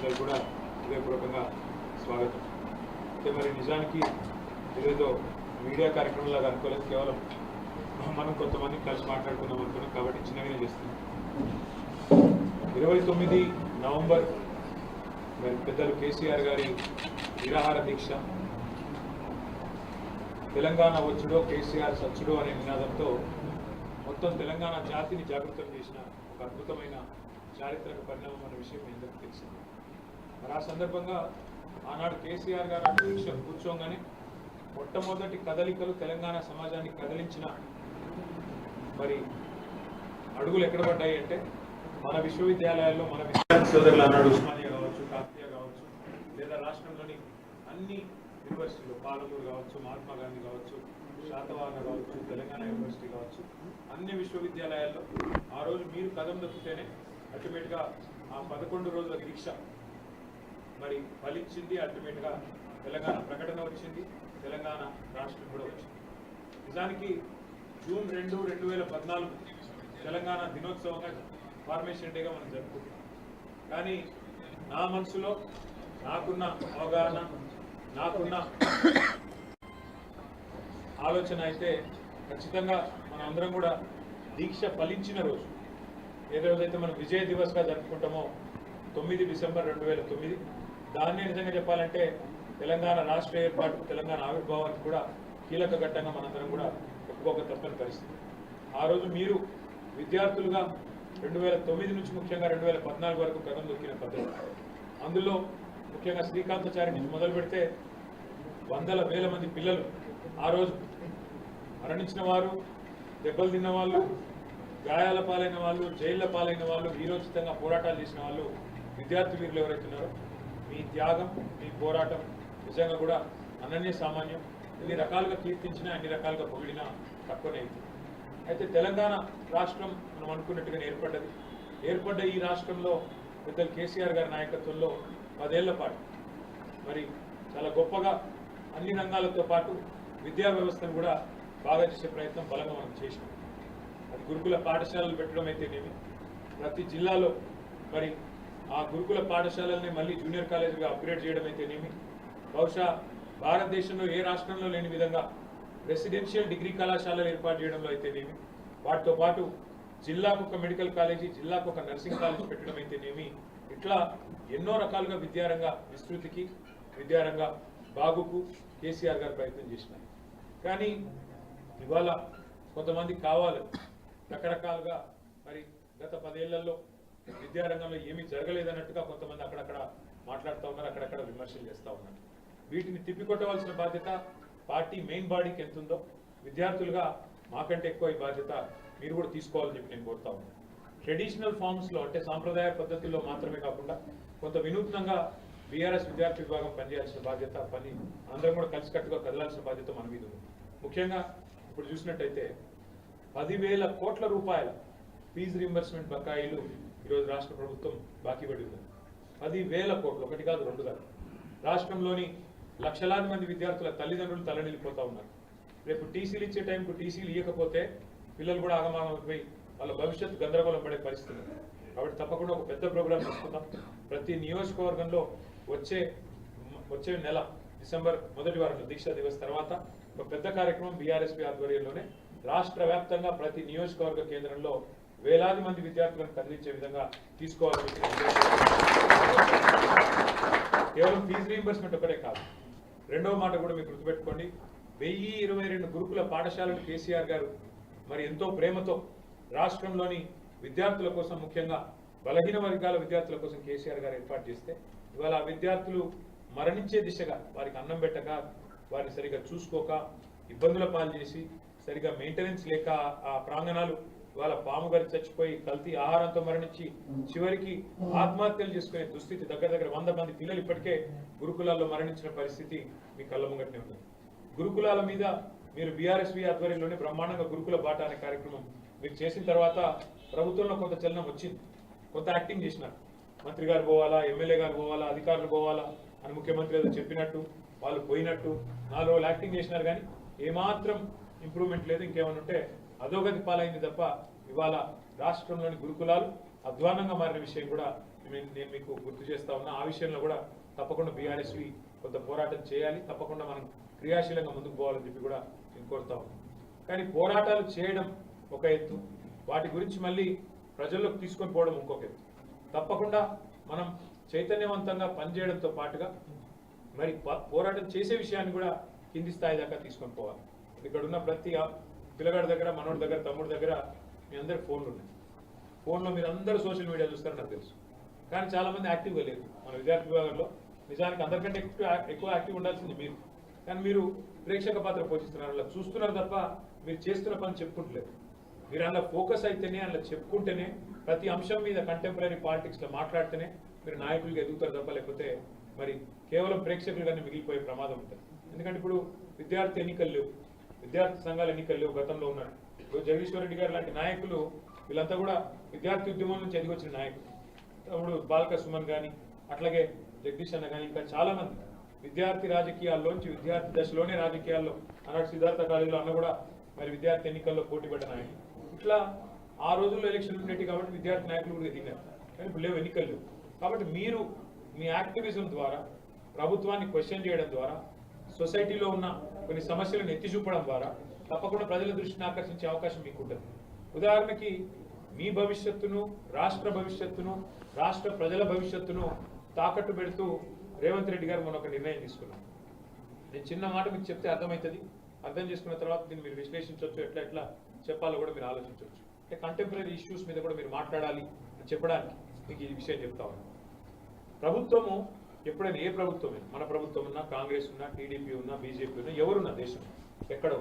అందరూ కూడా హృదయపూర్వకంగా స్వాగతం. అయితే మరి నిజానికి ఏదేదో మీడియా కార్యక్రమంలాగా అనుకోలేదు కేవలం మనం కొంతమంది కలిసి మాట్లాడుకుందాం అనుకున్నాం కాబట్టి చిన్నగానే చేస్తున్నాం. ఇరవై తొమ్మిది నవంబర్ మరి పెద్దలు కేసీఆర్ గారి నిరాహార దీక్ష. తెలంగాణ వచ్చుడో కేసీఆర్ సచ్చుడో అనే నినాదంతో మొత్తం తెలంగాణ జాతిని జాగృతం చేసిన ఒక అద్భుతమైన చారిత్రక పరిణామం అనే విషయం మీ అందరికీ తెలిసింది. మరి ఆ సందర్భంగా ఆనాడు కేసీఆర్ గారు దీక్ష కూర్చోగానే మొట్టమొదటి కదలికలు తెలంగాణ సమాజాన్ని కదిలించిన మరి అడుగులు ఎక్కడ పడ్డాయి అంటే మన విశ్వవిద్యాలయాల్లో మన విద్యార్థి సోదరులు అన్నాడు. ఉస్మానియా కావచ్చు కాకతీయ కావచ్చు లేదా రాష్ట్రంలోని అన్ని యూనివర్సిటీలు పాలమూరు కావచ్చు మహాత్మా గాంధీ కావచ్చు శాతవాహన కావచ్చు తెలంగాణ యూనివర్సిటీ కావచ్చు అన్ని విశ్వవిద్యాలయాల్లో ఆ రోజు మీరు కదం దొక్కితేనే అల్టిమేట్గా ఆ పదకొండు రోజుల దీక్ష మరి ఫలించింది అల్టిమేట్గా తెలంగాణ ప్రకటన వచ్చింది తెలంగాణ రాష్ట్రం కూడా వచ్చింది. నిజానికి జూన్ రెండు రెండు వేల పద్నాలుగు తెలంగాణ దినోత్సవంగా ఫార్మేషన్ డేగా మనం జరుపుకుంటాం కానీ నా మనసులో నాకున్న అవగాహన నాకున్న ఆలోచన అయితే ఖచ్చితంగా మన అందరం కూడా దీక్ష ఫలించిన రోజు. ఏ రోజైతే మనం విజయ దివస్గా జరుపుకుంటామో తొమ్మిది డిసెంబర్ రెండు వేల తొమ్మిది దాన్ని నిజంగా చెప్పాలంటే తెలంగాణ రాష్ట్ర ఏర్పాటు తెలంగాణ ఆవిర్భావానికి కూడా కీలక ఘట్టంగా మనందరం కూడా ఒప్పుకోక తప్పని పరిస్థితి. ఆ రోజు మీరు విద్యార్థులుగా రెండు వేల తొమ్మిది నుంచి ముఖ్యంగా రెండు వేల పద్నాలుగు వరకు కథం దొక్కిన పద్ధతి. అందులో ముఖ్యంగా శ్రీకాంతాచారి నుంచి మొదలు పెడితే వందల వేల మంది పిల్లలు ఆ రోజు మరణించిన వారు దెబ్బలు తిన్న వాళ్ళు గాయాల పాలైన వాళ్ళు జైళ్ళ పాలైన వాళ్ళు వీరోచితంగా పోరాటాలు చేసిన వాళ్ళు విద్యార్థి వీరులు ఎవరైతున్నారో మీ త్యాగం మీ పోరాటం నిజంగా కూడా అనన్య సామాన్యం. ఎన్ని రకాలుగా కీర్తించినా అన్ని రకాలుగా పొగిడినా తక్కువనే అవుతుంది. అయితే తెలంగాణ రాష్ట్రం మనం అనుకున్నట్టుగా ఏర్పడ్డది. ఏర్పడ్డ ఈ రాష్ట్రంలో పెద్దలు కేసీఆర్ గారి నాయకత్వంలో పదేళ్ళ పాటు మరి చాలా గొప్పగా అన్ని రంగాలతో పాటు విద్యా వ్యవస్థను కూడా బాగా చేసే ప్రయత్నం బలంగా మనం చేసినాం. అది గురుకుల పాఠశాలలు పెట్టడం అయితేనేమి ప్రతి జిల్లాలో మరి ఆ గురుకుల పాఠశాలల్ని మళ్ళీ జూనియర్ కాలేజీగా అప్గ్రేడ్ చేయడం అయితేనేమి బహుశా భారతదేశంలో ఏ రాష్ట్రంలో లేని విధంగా రెసిడెన్షియల్ డిగ్రీ కళాశాలలు ఏర్పాటు చేయడంలో అయితేనేమి వాటితో పాటు జిల్లాకు ఒక మెడికల్ కాలేజీ జిల్లాకు ఒక నర్సింగ్ కాలేజీ పెట్టడం అయితేనేమి ఇట్లా ఎన్నో రకాలుగా విద్యారంగ విస్తృతికి విద్యారంగ బాగుకు కేసీఆర్ గారు ప్రయత్నం చేసినారు. కానీ ఇవాళ కొంతమంది కావాలి. రకరకాలుగా మరి గత పదేళ్ళలో విద్యారంగంలో ఏమీ జరగలేదన్నట్టుగా కొంతమంది అక్కడక్కడ మాట్లాడుతూ ఉన్నారు అక్కడక్కడ విమర్శలు చేస్తూ ఉన్నారు. వీటిని తిప్పికొట్టవలసిన బాధ్యత పార్టీ మెయిన్ బాడీకి ఎంత ఉందో విద్యార్థులుగా మాకంటే ఎక్కువ ఈ బాధ్యత మీరు కూడా తీసుకోవాలని చెప్పి నేను కోరుతా ఉన్నాను ట్రెడిషనల్ ఫార్మ్స్లో అంటే సాంప్రదాయ పద్ధతుల్లో మాత్రమే కాకుండా కొంత వినూత్నంగా బీఆర్ఎస్ విద్యార్థి విభాగం పనిచేయాల్సిన బాధ్యత పని అందరం కూడా కలిసికట్టుగా కదలాల్సిన బాధ్యత మన మీద ఉంది. ముఖ్యంగా ఇప్పుడు చూసినట్టయితే పదివేల కోట్ల రూపాయల ఫీజు రీంబర్స్మెంట్ బకాయిలు ఈరోజు రాష్ట్ర ప్రభుత్వం బాకీ పడి అది వేల కోట్లు ఒకటి కాదు రెండు కాదు. రాష్ట్రంలోని లక్షలాది మంది విద్యార్థుల తల్లిదండ్రులు తలనిల్లిపోతా ఉన్నారు. రేపు టీసీలు ఇచ్చే టైంకు టీసీలు ఇవ్వకపోతే పిల్లలు కూడా ఆగమాగమైపోయి వాళ్ళ భవిష్యత్తు గందరగోళం పడే పరిస్థితి కాబట్టి తప్పకుండా ఒక పెద్ద ప్రోగ్రాం తీసుకుందాం. ప్రతి నియోజకవర్గంలో వచ్చే వచ్చే నెల డిసెంబర్ మొదటి వారంలో దీక్షా దివస్ తర్వాత ఒక పెద్ద కార్యక్రమం బీఆర్ఎస్పీ ఆధ్వర్యంలోనే రాష్ట్ర వ్యాప్తంగా ప్రతి నియోజకవర్గ కేంద్రంలో వేలాది మంది విద్యార్థులను కదిలించే విధంగా తీసుకోవాలని కేవలం ఫీజు రీఎంబర్స్మెంట్ ఒకటే కాదు. రెండవ మాట కూడా మీరు గుర్తుపెట్టుకోండి. వెయ్యి ఇరవై రెండు గురుకుల పాఠశాలలు కేసీఆర్ గారు మరి ఎంతో ప్రేమతో రాష్ట్రంలోని విద్యార్థుల కోసం ముఖ్యంగా బలహీన వర్గాల విద్యార్థుల కోసం కేసీఆర్ గారు ఏర్పాటు చేస్తే ఇవాళ ఆ విద్యార్థులు మరణించే దిశగా వారికి అన్నం పెట్టక వారిని సరిగా చూసుకోక ఇబ్బందుల పాలు చేసి సరిగా మెయింటెనెన్స్ లేక ఆ ప్రాంగణాలు ఇవాళ పాము గారి చచ్చిపోయి కల్తీ ఆహారంతో మరణించి చివరికి ఆత్మహత్యలు చేసుకునే దుస్థితి దగ్గర దగ్గర వంద మంది పిల్లలు ఇప్పటికే గురుకులాల్లో మరణించిన పరిస్థితి మీ కళ్ళ ముంగట్నే ఉంది. గురుకులాల మీద మీరు బీఆర్ఎస్వి ఆధ్వర్యంలోనే బ్రహ్మాండంగా గురుకుల బాట అనే కార్యక్రమం మీరు చేసిన తర్వాత ప్రభుత్వంలో కొంత చలనం వచ్చింది. కొంత యాక్టింగ్ చేసినారు. మంత్రి గారు పోవాలా ఎమ్మెల్యే గారు పోవాలా అధికారులు పోవాలా అని ముఖ్యమంత్రి ఏదో చెప్పినట్టు వాళ్ళు పోయినట్టు నాలుగు రోజులు యాక్టింగ్ చేసినారు కానీ ఏమాత్రం ఇంప్రూవ్మెంట్ లేదు. ఇంకేమైనా ఉంటే అధోగతి పాలైంది తప్ప ఇవాళ రాష్ట్రంలోని గురుకులాలు అధ్వానంగా మారిన విషయం కూడా నేను మీకు గుర్తు చేస్తా ఉన్నా. ఆ విషయంలో కూడా తప్పకుండా బీఆర్ఎస్వి కొంత పోరాటం చేయాలి. తప్పకుండా మనం క్రియాశీలంగా ముందుకు పోవాలని చెప్పి కూడా నేను కోరుతా ఉన్నాను కానీ పోరాటాలు చేయడం ఒక ఎత్తు. వాటి గురించి మళ్ళీ ప్రజల్లోకి తీసుకొని పోవడం ఇంకొక ఎత్తు. తప్పకుండా మనం చైతన్యవంతంగా పనిచేయడంతో పాటుగా మరి పోరాటం చేసే విషయాన్ని కూడా కింది స్థాయి దాకా తీసుకొని పోవాలి. ఇక్కడ ఉన్న ప్రతి పిల్లగాడి దగ్గర మనోడి దగ్గర తమ్ముడి దగ్గర మీ అందరికి ఫోన్లు ఉన్నాయి. ఫోన్లో మీరు అందరూ సోషల్ మీడియా చూస్తారని నాకు తెలుసు. కానీ చాలా మంది యాక్టివ్గా లేరు మన విద్యార్థి విభాగంలో. నిజానికి అందరికంటే ఎక్కువ ఎక్కువ యాక్టివ్ ఉండాల్సింది మీరు. కానీ మీరు ప్రేక్షక పాత్ర పోషిస్తున్నారు అలా చూస్తున్నారు తప్ప మీరు చేస్తున్న పని చెప్పుకుంటలేదు. మీరు అందులో ఫోకస్ అయితేనే అందులో చెప్పుకుంటేనే ప్రతి అంశం మీద కంటెంపరీ పాలిటిక్స్లో మాట్లాడితేనే మీరు నాయకులుగా ఎదుగుతారు తప్ప లేకపోతే మరి కేవలం ప్రేక్షకులుగానే మిగిలిపోయే ప్రమాదం ఉంటుంది. ఎందుకంటే ఇప్పుడు విద్యార్థి ఎన్నికలు లేవు. విద్యార్థి సంఘాల ఎన్నికల్లో గతంలో ఉన్నారు ఇప్పుడు జగదీశ్వర్ రెడ్డి గారు లాంటి నాయకులు వీళ్ళంతా కూడా విద్యార్థి ఉద్యమం నుంచి ఎదిగొచ్చిన నాయకులు. ఇప్పుడు బాలక సుమన్ కానీ అట్లాగే జగదీష్ అన్న కానీ ఇంకా చాలామంది విద్యార్థి రాజకీయాల్లోంచి విద్యార్థి దశలోనే రాజకీయాల్లో అన్నాడు సిద్ధార్థ కాలేజీలో అన్న కూడా మరి విద్యార్థి ఎన్నికల్లో పోటీ పడ్డ నాయకులు ఇట్లా ఆ రోజుల్లో ఎలక్షన్ ఉండేవి కాబట్టి విద్యార్థి నాయకులు కూడా ఎదిగారు కానీ ఇప్పుడు లేవు ఎన్నికలు లేవు కాబట్టి మీరు మీ యాక్టివిజం ద్వారా ప్రభుత్వాన్ని క్వశ్చన్ చేయడం ద్వారా సొసైటీలో ఉన్న కొన్ని సమస్యలను ఎత్తి చూపడం ద్వారా తప్పకుండా ప్రజల దృష్టిని ఆకర్షించే అవకాశం మీకు ఉంటుంది ఉదాహరణకి మీ భవిష్యత్తును రాష్ట్ర భవిష్యత్తును రాష్ట్ర ప్రజల భవిష్యత్తును తాకట్టు పెడుతూ రేవంత్ రెడ్డి గారు మనం ఒక నిర్ణయం తీసుకున్నాం నేను చిన్న మాట మీకు చెప్తే అర్థమవుతుంది. అర్థం చేసుకున్న తర్వాత దీన్ని మీరు విశ్లేషించవచ్చు ఎట్లా ఎట్లా చెప్పాలో కూడా మీరు ఆలోచించవచ్చు అంటే కంటెంపరీ ఇష్యూస్ మీద కూడా మీరు మాట్లాడాలి అని చెప్పడానికి మీకు ఈ విషయం చెప్తా ఉన్నాను ప్రభుత్వము ఎప్పుడైనా ఏ ప్రభుత్వమే మన ప్రభుత్వం ఉన్నా కాంగ్రెస్ ఉన్నా టీడీపీ ఉన్నా బీజేపీ ఉన్నా ఎవరున్నా దేశం ఎక్కడ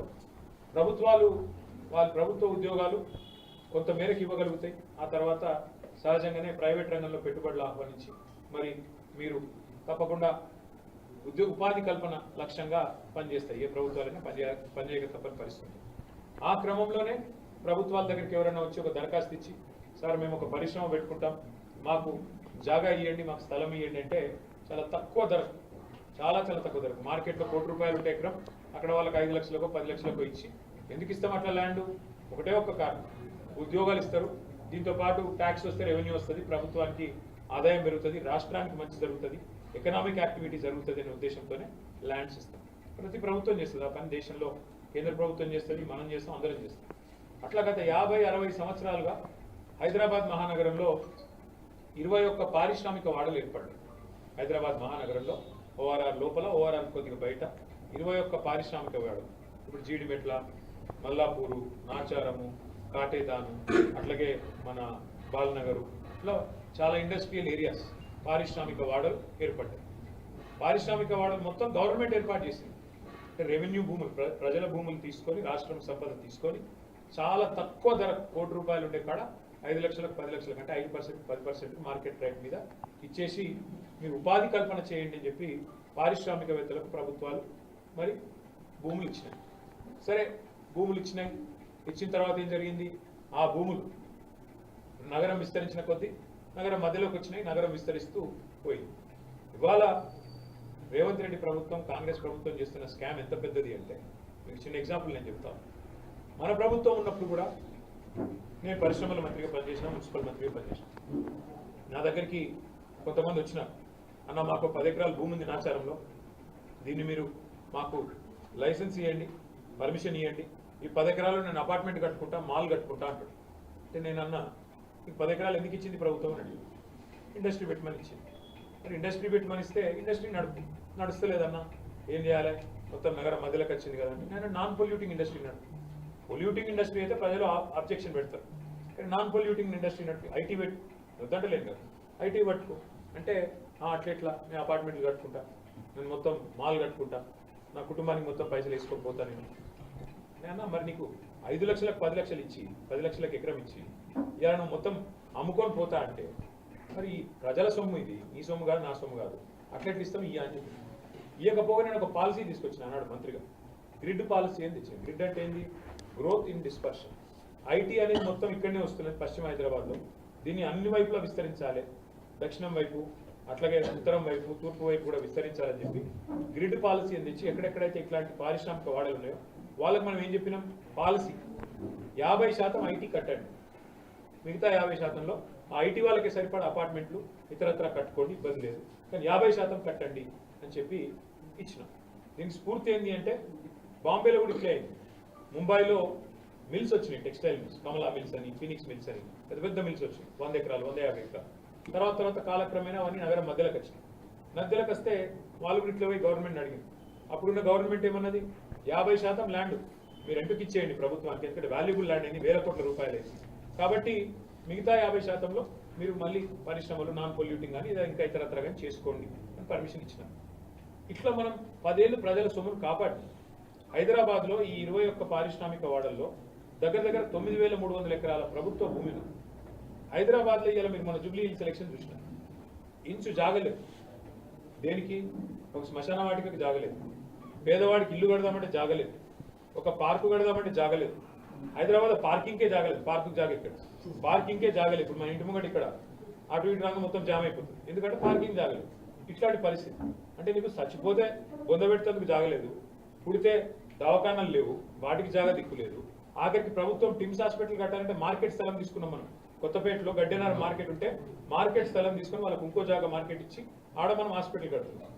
ప్రభుత్వాలు వాళ్ళ ప్రభుత్వ ఉద్యోగాలు కొంత మేరకు ఇవ్వగలుగుతాయి. ఆ తర్వాత సహజంగానే ప్రైవేట్ రంగంలో పెట్టుబడులు ఆహ్వానించి మరి మీరు తప్పకుండా ఉద్యోగ ఉపాధి కల్పన లక్ష్యంగా పనిచేస్తాయి. ఏ ప్రభుత్వాలైనా పనిచేయ పనిచేయక తప్పని పరిస్థితి. ఆ క్రమంలోనే ప్రభుత్వాల దగ్గరికి ఎవరైనా వచ్చి ఒక దరఖాస్తు ఇచ్చి సార్ మేము ఒక పరిశ్రమ పెట్టుకుంటాం. మాకు జాగా ఇవ్వండి మాకు స్థలం ఇవ్వండి అంటే చాలా తక్కువ ధర చాలా చాలా తక్కువ ధరకు. మార్కెట్లో కోటి రూపాయలు ఉంటే ఎకరం అక్కడ వాళ్ళకి ఐదు లక్షలకు పది లక్షలకు ఇచ్చి. ఎందుకు ఇస్తాం అట్లా ల్యాండ్? ఒకటే ఒక్క కారణం. ఉద్యోగాలు ఇస్తారు. దీంతో పాటు ట్యాక్స్ వస్తే రెవెన్యూ వస్తుంది ప్రభుత్వానికి ఆదాయం పెరుగుతుంది రాష్ట్రానికి మంచి జరుగుతుంది ఎకనామిక్ యాక్టివిటీ జరుగుతుంది అనే ఉద్దేశంతోనే ల్యాండ్స్ ఇస్తాం. ప్రతి ప్రభుత్వం చేస్తుంది. ఆ పని దేశంలో కేంద్ర ప్రభుత్వం చేస్తుంది మనం చేస్తాం అందరం చేస్తాం. అట్లా గత యాభై అరవై సంవత్సరాలుగా హైదరాబాద్ మహానగరంలో ఇరవై ఒక్క పారిశ్రామిక వాడలు ఏర్పడ్డాయి. హైదరాబాద్ మహానగరంలో ఓఆర్ఆర్ లోపల ఓఆర్ఆర్ కొద్దిగా బయట. ఇరవై ఒక్క పారిశ్రామిక వాడు. ఇప్పుడు జీడిమెట్ల మల్లాపూరు నాచారము కాటేదాను అట్లాగే మన బాల్నగరు. ఇట్లా చాలా ఇండస్ట్రియల్ ఏరియాస్ పారిశ్రామిక వాడలు ఏర్పడ్డాయి. పారిశ్రామిక వాడలు మొత్తం గవర్నమెంట్ ఏర్పాటు చేసింది. రెవెన్యూ భూములు ప్ర- ప్రజల భూములు తీసుకొని రాష్ట్రం సంపద తీసుకొని చాలా తక్కువ ధర కోటి రూపాయలు ఉండే కాడ ఐదు లక్షలకు పది లక్షల కంటే ఐదు పర్సెంట్ పది పర్సెంట్ మార్కెట్ రేట్ మీద ఇచ్చేసి మీరు ఉపాధి కల్పన చేయండి అని చెప్పి పారిశ్రామికవేత్తలకు ప్రభుత్వాలు మరి భూములు ఇచ్చినాయి. సరే భూములు ఇచ్చినాయి. ఇచ్చిన తర్వాత ఏం జరిగింది? ఆ భూములు నగరం విస్తరించిన కొద్దీ నగరం మధ్యలోకి వచ్చినాయి నగరం విస్తరిస్తూ పోయింది. ఇవాళ రేవంత్ రెడ్డి ప్రభుత్వం కాంగ్రెస్ ప్రభుత్వం చేస్తున్న స్కామ్ ఎంత పెద్దది అంటే మీకు చిన్న ఎగ్జాంపుల్ నేను చెప్తాను మన ప్రభుత్వం ఉన్నప్పుడు కూడా నేను పరిశ్రమల మంత్రిగా పనిచేసిన మున్సిపల్ మంత్రిగా పనిచేసిన. నా దగ్గరికి కొంతమంది వచ్చినారు. అన్న మాకు పది ఎకరాల భూమి ఉంది నాచారంలో. దీన్ని మీరు మాకు లైసెన్స్ ఇవ్వండి పర్మిషన్ ఇవ్వండి ఈ పది ఎకరాలు నేను అపార్ట్మెంట్ కట్టుకుంటా మాల్ కట్టుకుంటా అంటాడు. అంటే నేను అన్న ఈ పది ఎకరాలు ఎందుకు ఇచ్చింది ప్రభుత్వం అని ఇండస్ట్రీ పెట్టమని ఇచ్చింది. మరి ఇండస్ట్రీ పెట్టమని ఇస్తే ఇండస్ట్రీ నడుపు నడుస్తలేదన్నా. ఏం చేయాలి? మొత్తం నగరం మధ్యలోకి వచ్చింది కదండి నేను నాన్ పొల్యూటింగ్ ఇండస్ట్రీ నడుపు పొల్యూటింగ్ ఇండస్ట్రీ అయితే ప్రజలు అబ్జెక్షన్ పెడతారు. కానీ నాన్ పొల్యూటింగ్ ఇండస్ట్రీ నడుపు ఐటీ పెట్టు వద్దంటలేదు కదా. ఐటీ పట్టుకో. అంటే అట్లా నేను అపార్ట్మెంట్లు కట్టుకుంటా. నేను మొత్తం మాల్ కట్టుకుంటా. నా కుటుంబానికి మొత్తం పైసలు వేసుకొని పోతా నేను. నేనా మరి నీకు ఐదు లక్షలకు పది లక్షలు ఇచ్చి పది లక్షలకు ఎకరం ఇచ్చి ఇలా నువ్వు మొత్తం అమ్ముకొని పోతా అంటే మరి ఈ ప్రజల సొమ్ము ఇది. నీ సొమ్ము కాదు నా సొమ్ము కాదు. అట్లెట్లు ఇస్తాం ఇయ్య అని చెప్పి. ఇవ్వకపోగా నేను ఒక పాలసీ తీసుకొచ్చిన అన్నాడు మంత్రిగా. గ్రిడ్ పాలసీ ఏం తెచ్చింది? గ్రిడ్ అంటే ఏంది? గ్రోత్ ఇన్ డిస్పర్షన్ ఐటీ అనేది మొత్తం ఇక్కడనే వస్తున్నది పశ్చిమ హైదరాబాద్లో. దీన్ని అన్ని వైపులా విస్తరించాలి. దక్షిణం వైపు అట్లాగే ఉత్తరం వైపు తూర్పు వైపు కూడా విస్తరించాలని చెప్పి గ్రిడ్ పాలసీ అని తెచ్చి ఎక్కడెక్కడైతే ఇట్లాంటి పారిశ్రామిక వాడలు ఉన్నాయో వాళ్ళకి మనం ఏం చెప్పినాం? పాలసీ. యాభై శాతం ఐటీ కట్టండి. మిగతా యాభై శాతంలో ఆ ఐటీ వాళ్ళకి సరిపడా అపార్ట్మెంట్లు ఇతరత్ర కట్టుకోండి ఇబ్బంది లేదు. కానీ యాభై శాతం కట్టండి అని చెప్పి ఇచ్చినాం. దీనికి స్ఫూర్తి ఏంటి అంటే బాంబేలో కూడా ఇట్లే అయింది. ముంబైలో మిల్స్ వచ్చినాయి టెక్స్టైల్ మిల్స్ కమలా మిల్స్ అని ఫినిక్స్ మిల్స్ అని. పెద్ద పెద్ద మిల్స్ వచ్చినాయి వంద ఎకరాలు వంద యాభై ఎకరాలు. తర్వాత తర్వాత కాలక్రమేణా అవన్నీ నగరం మధ్యలోకి వచ్చినాయి మధ్యలోకి వస్తే వాళ్ళు కూడా ఇట్లా పోయి గవర్నమెంట్ అడిగింది అప్పుడున్న గవర్నమెంట్ ఏమన్నది? యాభై శాతం ల్యాండ్ మీరు రెంట్కి ఇచ్చేయండి ప్రభుత్వానికి ఎందుకంటే వాల్యుబుల్ ల్యాండ్ అయింది వేల కోట్ల రూపాయలు కాబట్టి మిగతా యాభై శాతంలో మీరు మళ్ళీ పరిశ్రమలు నాన్ పొల్యూటింగ్ కానీ ఇంకా ఇతరత్ర కానీ చేసుకోండి అని పర్మిషన్ ఇచ్చినారు. ఇట్లా మనం పదేళ్ళు ప్రజల సొమ్మును కాపాడి హైదరాబాద్లో ఈ ఇరవై ఒక్క పారిశ్రామిక వాడల్లో దగ్గర దగ్గర తొమ్మిది వేల మూడు వందల ఎకరాల ప్రభుత్వ భూమిని హైదరాబాద్లో ఇలా మీరు మన జూబ్లీ హిల్స్ సెలక్షన్ చూసినారు ఇంచు జాగలేదు. దేనికి? ఒక శ్మశాన వాటికకి జాగలేదు. పేదవాడికి ఇల్లు కడదామంటే జాగలేదు. ఒక పార్కు కడదామంటే జాగలేదు. హైదరాబాద్ పార్కింగ్కే జాగలేదు. పార్కు జాగ ఇక్కడ. పార్కింగ్కే జాగలేదు. ఇప్పుడు మన ఇంటి ముంగట ఇక్కడ. అటు ఇటు రంగం మొత్తం జామ్ అయిపోతుంది. ఎందుకంటే పార్కింగ్ జాగలేదు. ఇట్లాంటి పరిస్థితి. అంటే నీకు చచ్చిపోతే బొందబెట్టేందుకు జాగలేదు. పుడితే దవాఖానాలు లేవు. వాటికి జాగా దిక్కు లేదు. ఆఖరికి ప్రభుత్వం టిమ్స్ హాస్పిటల్ కట్టాలంటే మార్కెట్ స్థలం తీసుకున్నాం మనం. కొత్తపేటలో గడ్డెనార్ మార్కెట్ ఉంటే మార్కెట్ స్థలం తీసుకొని వాళ్ళకి ఇంకో జాగా మార్కెట్ ఇచ్చి ఆడ మనం హాస్పిటల్ కడుతున్నాం.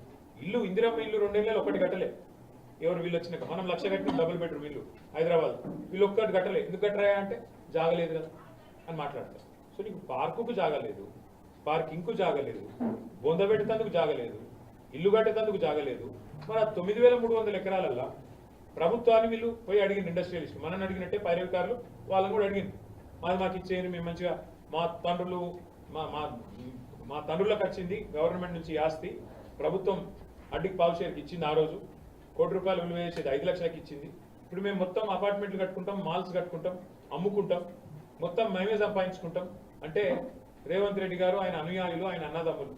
ఇల్లు ఇందిరమ్మ ఇల్లు రెండేళ్ళు ఒకటి కట్టలే. ఎవరు వీళ్ళు వచ్చినాక? మనం లక్ష కట్టిన డబుల్ బెడ్రూమ్ ఇల్లు హైదరాబాద్. వీళ్ళు ఒక్కటి కట్టలే. ఎందుకు కట్టరాయా అంటే జాగలేదు కదా అని మాట్లాడతారు. సో నీకు పార్కుకు జాగలేదు పార్కింగ్కు జాగలేదు బొంద పెట్టేందుకు జాగలేదు ఇల్లు కట్టేందుకు జాగలేదు. మరి ఆ తొమ్మిది వేల మూడు వందల ఎకరాలల్లో ప్రభుత్వాన్ని వీళ్ళు పోయి అడిగింది ఇండస్ట్రియలిస్ట్ మనని అడిగినట్టే పైరవికారులు వాళ్ళని కూడా అడిగింది. మాది మాకు ఇచ్చేయండి మేము మంచిగా మా తండ్రులు మా మా మా తండ్రులకు వచ్చింది గవర్నమెంట్ నుంచి ఆస్తి. ప్రభుత్వం అడ్డికి పావు షేర్కి ఇచ్చింది ఆ రోజు. కోటి రూపాయలు విలువ చేసేది ఐదు లక్షలకి ఇచ్చింది. ఇప్పుడు మేము మొత్తం అపార్ట్మెంట్లు కట్టుకుంటాం మాల్స్ కట్టుకుంటాం అమ్ముకుంటాం మొత్తం మేమే సంపాదించుకుంటాం. అంటే రేవంత్ రెడ్డి గారు ఆయన అనుయాయులు ఆయన అన్నదమ్ములు.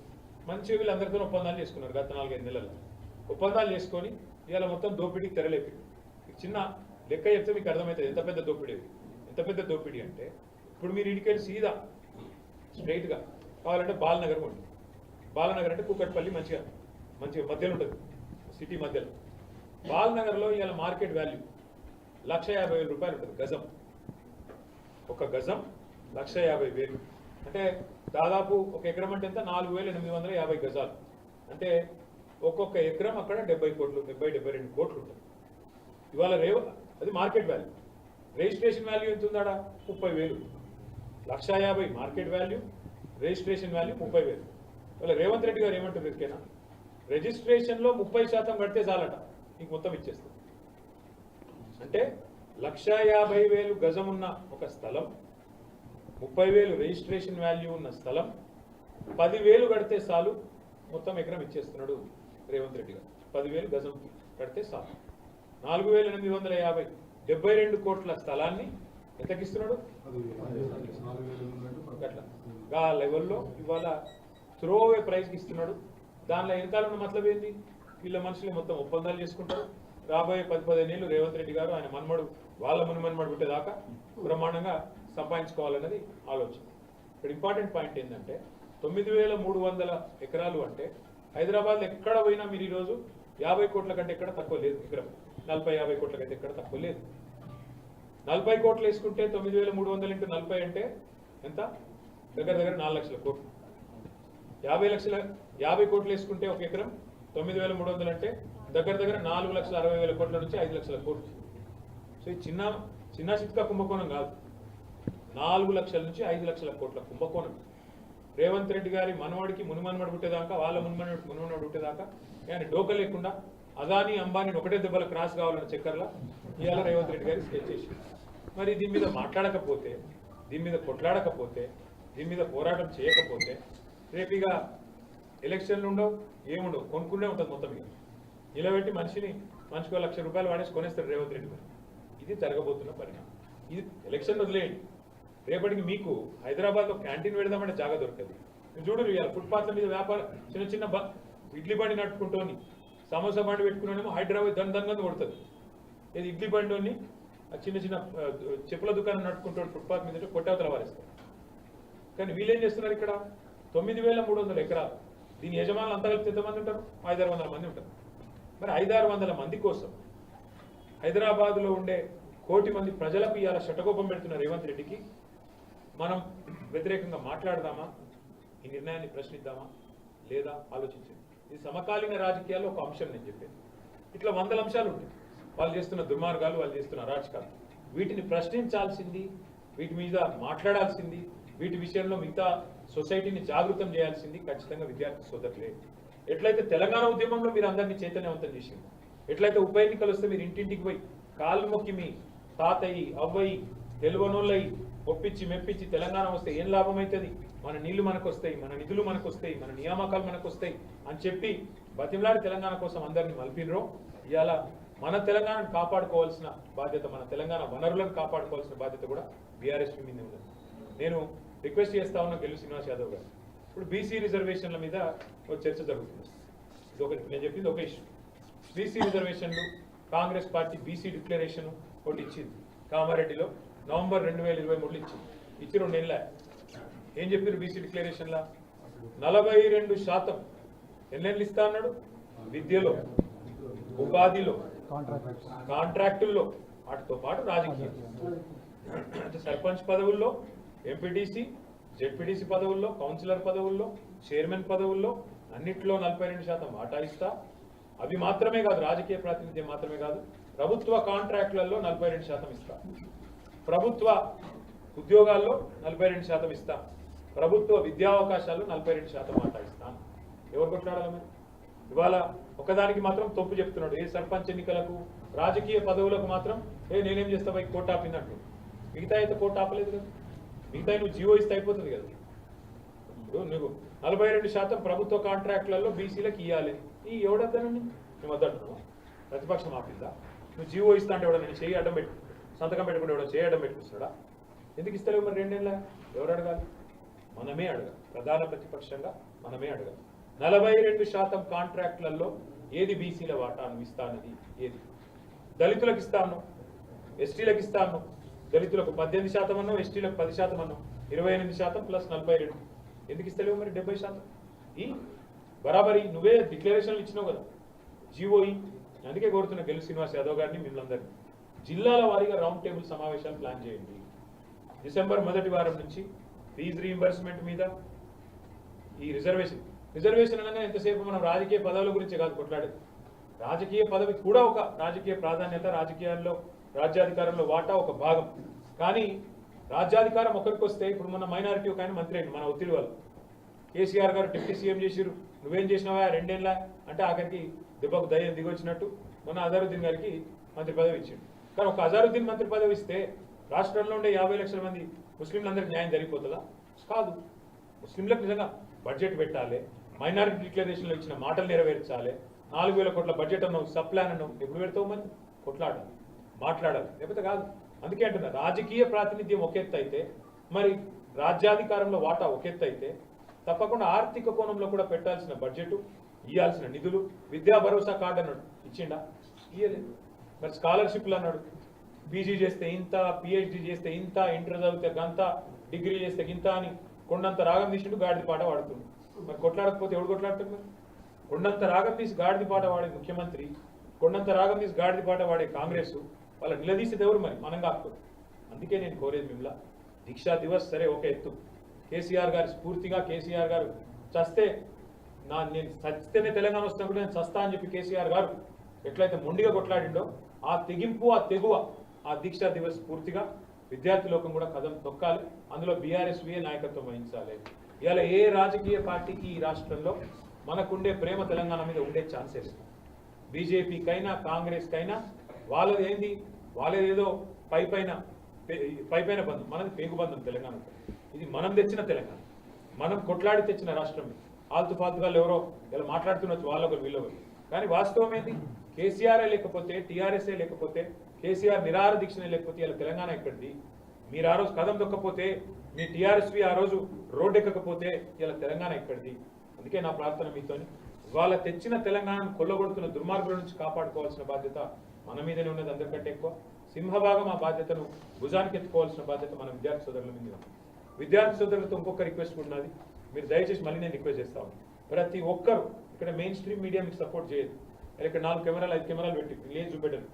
మంచి వీళ్ళందరితో ఒప్పందాలు చేసుకున్నారు గత నాలుగైదు నెలల్లో. ఒప్పందాలు చేసుకొని ఇవాళ మొత్తం దోపిడీకి తెరలేపి చిన్న లెక్క చెప్తే మీకు అర్థమవుతుంది ఎంత పెద్ద దోపిడీ ఎంత పెద్ద దోపిడీ అంటే ఇప్పుడు మీరు ఇడికెళ్ళి సీదా స్ట్రైట్గా కావాలంటే బాలనగర్ ఉంటుంది బాలనగర్ అంటే కూకట్పల్లి మంచిగా మంచిగా మధ్యలో ఉంటుంది సిటీ మధ్యలో. బాలనగర్లో ఇవాళ మార్కెట్ వాల్యూ లక్ష యాభై వేల రూపాయలు ఉంటుంది గజం. ఒక గజం లక్ష యాభై వేలు. అంటే దాదాపు ఒక ఎకరం అంటే ఎంత? నాలుగు వేల ఎనిమిది వందల యాభై గజాలు. అంటే ఒక్కొక్క ఎకరం అక్కడ డెబ్బై కోట్లు డెబ్బై డెబ్బై రెండు కోట్లు ఉంటుంది. ఇవాళ రేవ అది మార్కెట్ వాల్యూ. రిజిస్ట్రేషన్ వాల్యూ ఎంత ఉందాడా ముప్పై వేలు. లక్ష యాభై మార్కెట్ వాల్యూ రిజిస్ట్రేషన్ వాల్యూ ముప్పై వేలు. ఇవాళ రేవంత్ రెడ్డి గారు ఏమంటారు ఎరికేనా రిజిస్ట్రేషన్లో ముప్పై శాతం కడితే చాలట. నీకు మొత్తం ఇచ్చేస్తుంది అంటే లక్ష యాభై వేలు గజం ఉన్న ఒక స్థలం ముప్పై వేలు రిజిస్ట్రేషన్ వాల్యూ ఉన్న స్థలం పదివేలు కడితే చాలు. మొత్తం ఎకరం ఇచ్చేస్తున్నాడు రేవంత్ రెడ్డి గారు. పదివేలు గజం కడితే చాలు. నాలుగు వేల ఎనిమిది వందల యాభై. డెబ్బై రెండు కోట్ల స్థలాన్ని ఎంతకిస్తున్నాడు అట్లా. ఆ లెవెల్లో ఇవాళ త్రో అవే ప్రైజ్కి ఇస్తున్నాడు. దానిలో వెనకాల ఉన్న మతలబ్ ఏంది? వీళ్ళ మనుషులు మొత్తం ఒప్పందాలు చేసుకుంటారు. రాబోయే పది పదిహేను రేవంత్ రెడ్డి గారు ఆయన మన్మడు వాళ్ళ మునిమన్మడు పుట్టేదాకా బ్రహ్మాండంగా సంపాదించుకోవాలన్నది ఆలోచన. ఇక్కడ ఇంపార్టెంట్ పాయింట్ ఏంటంటే తొమ్మిది వేల మూడు వందల ఎకరాలు అంటే హైదరాబాద్ ఎక్కడ పోయినా మీరు ఈరోజు యాభై కోట్ల కంటే ఎక్కడ తక్కువ లేదు విక్రమం. నలభై యాభై కోట్లకైతే కంటే ఎక్కడ తక్కువ లేదు. నలభై కోట్లు వేసుకుంటే తొమ్మిది వేల మూడు వందలు ఇంటూ నలభై అంటే ఎంత? దగ్గర దగ్గర నాలుగు లక్షల కోట్లు. యాభై లక్షల యాభై కోట్లు వేసుకుంటే ఒక ఎకరం తొమ్మిది వేల మూడు వందలు అంటే దగ్గర దగ్గర నాలుగు లక్షల అరవై వేల కోట్ల నుంచి ఐదు లక్షల కోట్లు. సో ఇది చిన్న చిన్న చిత్కా కుంభకోణం కాదు. నాలుగు లక్షల నుంచి ఐదు లక్షల కోట్ల కుంభకోణం. రేవంత్ రెడ్డి గారి మనవాడికి మునిమన్మడు పుట్టేదాకా వాళ్ళ మునిమన్మడు మునిమన్మడు పుట్టేదాకా ఆయన డోక లేకుండా అదాని అంబానీ ఒకటే దెబ్బలు క్రాస్ కావాలన్న చక్కర్లా ఇవాళ రేవంత్ రెడ్డి గారి స్కెచ్ చేసి మరి దీని మీద మాట్లాడకపోతే దీని మీద కొట్లాడకపోతే దీని మీద పోరాటం చేయకపోతే రేపు ఇక ఎలక్షన్లు ఉండవు ఏముండవు కొనుక్కునే ఉంటుంది మొత్తం ఇక నిలబెట్టి మనిషిని మనిషికి లక్ష రూపాయలు వాడేసి కొనేస్తాడు రేవంత్ రెడ్డి గారు. ఇది జరగబోతున్న పరిణామం. ఇది ఎలక్షన్ వదిలేయండి. రేపటికి మీకు హైదరాబాద్లో క్యాంటీన్ పెడదామంటే జాగా దొరకదు. చూడు చూడరు ఇవాళ ఫుట్పాత్ల మీద వ్యాపారం చిన్న చిన్న బ ఇడ్లీ బండి నడుపుకుంటూ సమోసా బండి పెట్టుకున్నానేమో హైదరాబాద్ దన్ దన్ కొడుతుంది. ఇది ఇడ్లీ బండిని ఆ చిన్న చిన్న చెప్పుల దుకాణం నడుపుకుంటాడు ఫుట్పాత్ మీద కొట్టవతల వారేస్తారు. కానీ వీళ్ళేం చేస్తున్నారు ఇక్కడ? తొమ్మిది వేల మూడు వందల ఎకరాలు. దీని యజమానులు అంతా కలిపి ఎంతమంది ఉంటారు? ఐదారు వందల మంది ఉంటారు. మరి ఐదారు వందల మంది కోసం హైదరాబాద్లో ఉండే కోటి మంది ప్రజలకు ఇవాళ శటకోపం పెడుతున్న రేవంత్ రెడ్డికి మనం వ్యతిరేకంగా మాట్లాడదామా? ఈ నిర్ణయాన్ని ప్రశ్నిద్దామా? లేదా ఆలోచించండి. ఇది సమకాలీన రాజకీయాల్లో ఒక అంశం నేను చెప్పేది. ఇట్లా వందల అంశాలు ఉంటాయి. వాళ్ళు చేస్తున్న దుర్మార్గాలు వాళ్ళు చేస్తున్న అరాచకాలు. వీటిని ప్రశ్నించాల్సింది వీటి మీద మాట్లాడాల్సింది వీటి విషయంలో మిగతా సొసైటీని జాగృతం చేయాల్సింది ఖచ్చితంగా విద్యార్థి సోదరులే. ఎట్లయితే తెలంగాణ ఉద్యమంలో మీరు అందరినీ చైతన్యవంతం చేసింది ఎట్లయితే ఉప ఎన్నికలు వస్తే మీరు ఇంటింటికి పోయి కాళ్ళు మొక్కి మీ తాతయ్యి అవ్వయి తెలువనోళ్ళయి ఒప్పించి మెప్పించి తెలంగాణ వస్తే ఏం లాభం అవుతుంది మన నీళ్ళు మనకు వస్తాయి మన నిధులు మనకు వస్తాయి మన నియామకాలు మనకు వస్తాయి అని చెప్పి బతిమలాడి తెలంగాణ కోసం అందరినీ మలిపినరు ఇవాళ మన తెలంగాణను కాపాడుకోవాల్సిన బాధ్యత మన తెలంగాణ వనరులను కాపాడుకోవాల్సిన బాధ్యత కూడా బీఆర్ఎస్ మీద ఉంది. నేను రిక్వెస్ట్ చేస్తా ఉన్నా గెలు శ్రీనివాస్ యాదవ్ గారు. ఇప్పుడు బీసీ రిజర్వేషన్ల మీద ఒక చర్చ జరుగుతుంది. ఇది ఒకటి నేను చెప్పింది ఒక ఇష్యూ. బీసీ రిజర్వేషన్లు కాంగ్రెస్ పార్టీ బీసీ డిక్లరేషన్ ఒకటి ఇచ్చింది. కామారెడ్డిలో నవంబర్ రెండు వేల ఇరవై మూడులో ఇచ్చింది. ఇచ్చి రెండు నెలల ఏం చెప్పారు బీసీ డిక్లరేషన్లా నలభై రెండు శాతం ఎన్నెళ్ళు ఇస్తా అన్నాడు? విద్యలో ఉపాధిలో కాంట్రాక్టుల్లో వాటితో పాటు రాజకీయం. అంటే సర్పంచ్ పదవుల్లో ఎంపీటీసీ జెడ్పీటీసీ పదవుల్లో కౌన్సిలర్ పదవుల్లో చైర్మన్ పదవుల్లో అన్నిట్లో నలభై రెండు శాతం వాటా ఇస్తా. అవి మాత్రమే కాదు రాజకీయ ప్రాతినిధ్యం మాత్రమే కాదు ప్రభుత్వ కాంట్రాక్టులలో నలభై రెండు శాతం ఇస్తా. ప్రభుత్వ ఉద్యోగాల్లో నలభై రెండు శాతం ఇస్తా. ప్రభుత్వ విద్యా అవకాశాలు నలభై రెండు శాతం మాట్లాడిస్తాను ఇస్తాను. ఎవరు కొట్లాడాలి మరి? ఇవాళ ఒకదానికి మాత్రం తప్పు చెప్తున్నాడు. ఏ సర్పంచ్ ఎన్నికలకు రాజకీయ పదవులకు మాత్రం ఏ నేనేం చేస్తా పోయి కోట ఆపిందంటు. మిగతా అయితే కోట్ ఆపలేదు కదా. మిగతా నువ్వు జీవో ఇస్తే అయిపోతుంది కదా. ఇప్పుడు నువ్వు నలభై రెండు శాతం ప్రభుత్వ కాంట్రాక్టులలో బీసీలకు ఇవ్వాలి ఈ ఎవడద్దానండి? నువ్వు వద్దంటున్నావు ప్రతిపక్షం ఆపిందా? నువ్వు జీవో ఇస్తా అంటే ఎవడన్నా చేయి అడ్డం పెట్టు. సంతకం పెట్టుకుంటే ఎవడో చేయి అడ్డం పెట్టుకొస్తాడా? ఎందుకు ఇస్తలేవు మరి రెండేళ్ళ? ఎవరు అడగాలి? మనమే అడగాలి ప్రధాన ప్రతిపక్షంగా మనమే అడగాలి నలభై రెండు శాతం కాంట్రాక్టులలో ఏది బీసీల వాటాను ఇస్తానది ఏది? దళితులకు ఇస్తాను. ఎస్టీలకు ఇస్తాను. దళితులకు పద్దెనిమిది శాతం అన్నాం ఎస్టీలకు పది శాతం అన్నాం ఇరవై ఎనిమిది శాతం ప్లస్ నలభై రెండు. ఎందుకు ఇస్తలేవు మరి డెబ్బై శాతం? ఈ బరాబరి నువ్వే డిక్లరేషన్లు ఇచ్చినావు కదా. జీవోఈ. అందుకే కోరుతున్నా గెలు శ్రీనివాస్ యాదవ్ గారిని మిమ్మల్ని జిల్లాల వారీగా రౌండ్ టేబుల్ సమావేశాలు ప్లాన్ చేయండి. డిసెంబర్ మొదటి వారం నుంచి ఫీజు రీఎంబర్స్మెంట్ మీద ఈ రిజర్వేషన్. రిజర్వేషన్ అనగా ఎంతసేపు మనం రాజకీయ పదవుల గురించి కాదు కొట్లాడేది. రాజకీయ పదవి కూడా ఒక రాజకీయ ప్రాధాన్యత రాజకీయాల్లో రాజ్యాధికారంలో వాటా ఒక భాగం. కానీ రాజ్యాధికారం ఒకరికి వస్తే ఇప్పుడు మన మైనారిటీ ఒక ఆయన మంత్రి అయింది మన ఒత్తిడి వాళ్ళు కేసీఆర్ గారు డిప్యూటీ సీఎం చేసిరు నువ్వేం చేసినావా? రెండేళ్ళ అంటే ఆఖరికి దెబ్బకు దయ్యం దిగొచ్చినట్టు మన అజారుద్దీన్ గారికి మంత్రి పదవి ఇచ్చిండు. కానీ ఒక అజారుద్దీన్ మంత్రి పదవి ఇస్తే రాష్ట్రంలో ఉండే యాభై లక్షల మంది ముస్లింలందరికీ న్యాయం జరిగిపోతుందా? కాదు. ముస్లింలకు నిజంగా బడ్జెట్ పెట్టాలి మైనారిటీ డిక్లరేషన్లో ఇచ్చిన మాటలు నెరవేర్చాలి నాలుగు వేల కోట్ల బడ్జెట్ అన్నావు సబ్ ప్లాన్ అన్నావు ఎప్పుడు పెడతావు మరి? కొట్లాడాలి మాట్లాడాలి లేకపోతే కాదు. అందుకే అంటున్నా రాజకీయ ప్రాతినిధ్యం ఒక ఎత్తు అయితే మరి రాజ్యాధికారంలో వాటా ఒక ఎత్తు అయితే తప్పకుండా ఆర్థిక కోణంలో కూడా పెట్టాల్సిన బడ్జెట్ ఇవ్వాల్సిన నిధులు విద్యా భరోసా కార్డు అన్నాడు. ఇచ్చిండా? ఇయ్యలేదు. మరి స్కాలర్షిప్లు అన్నాడు. పీజీ చేస్తే ఇంత పిహెచ్డి చేస్తే ఇంత ఇంటర్ చదివితే గంత డిగ్రీ చేస్తే ఇంత అని కొండంత రాగం తీసినట్టు గాడిది పాట వాడుతుండు మరి కొట్లాడకపోతే ఎవడు కొట్లాడుతుంది మరి? కొండంత రాగం తీసి గాడిది పాట వాడే ముఖ్యమంత్రి కొండంత రాగం తీసి గాడిది పాట వాడే కాంగ్రెస్ వాళ్ళ నిలదీసేది ఎవరు మరి? మనం కాకపోతే. అందుకే నేను కోరేది మిమ్మల్ని దీక్షా దివస్ సరే ఒక ఎత్తు. కేసీఆర్ గారి స్ఫూర్తిగా కేసీఆర్ గారు చస్తే నా నేను చస్తేనే తెలంగాణ వస్తున్నప్పుడు నేను చస్తా అని చెప్పి కేసీఆర్ గారు ఎట్లయితే మొండిగా కొట్లాడిండో ఆ తెగింపు ఆ తెగువ ఆ దీక్షా దివస్ పూర్తిగా విద్యార్థి లోకం కూడా కథం తొక్కాలి. అందులో బీఆర్ఎస్వీఏ నాయకత్వం వహించాలి. ఇవాళ ఏ రాజకీయ పార్టీకి ఈ రాష్ట్రంలో మనకుండే ప్రేమ తెలంగాణ మీద ఉండే ఛాన్సెస్? బీజేపీకైనా కాంగ్రెస్కైనా వాళ్ళది ఏంది? వాళ్ళది ఏదో పై పైన పై పైన బంధం. మనది పేగుబంధం తెలంగాణ. ఇది మనం తెచ్చిన తెలంగాణ. మనం కొట్లాడి తెచ్చిన రాష్ట్రం ఇది. ఆల్తు ఎవరో ఇలా మాట్లాడుతున్నచ్చు వాళ్ళొకరు వీళ్ళొకరు. కానీ వాస్తవం ఏంది? కేసీఆర్ఏ లేకపోతే టీఆర్ఎస్ఏ లేకపోతే కేసీఆర్ నిరాహార దీక్షనే లేకపోతే ఇలా తెలంగాణ ఎక్కడిది? మీరు ఆ రోజు కదం దొక్కపోతే మీ టీఆర్ఎస్వి ఆ రోజు రోడ్డు ఎక్కకపోతే ఇలా తెలంగాణ ఎక్కడిది? అందుకే నా ప్రార్థన మీతోని వాళ్ళ తెచ్చిన తెలంగాణను కొల్లగొడుతున్న దుర్మార్గుల నుంచి కాపాడుకోవాల్సిన బాధ్యత మన మీదనే ఉన్నది అందరికంటే ఎక్కువ. సింహభాగం ఆ బాధ్యతను భుజానికి ఎత్తుకోవాల్సిన బాధ్యత మన విద్యార్థి సోదరుల మీద విద్యార్థి సోదరులతో ఇంకొక రిక్వెస్ట్ ఉన్నది మీరు దయచేసి మళ్ళీ నేను రిక్వెస్ట్ చేస్తా ప్రతి ఒక్కరు ఇక్కడ మెయిన్ స్ట్రీమ్ మీడియా మీకు సపోర్ట్ చేయదు. ఇక్కడ నాలుగు కెమెరాలు ఐదు కెమెరాలు పెట్టి లేదు చూపెట్టారు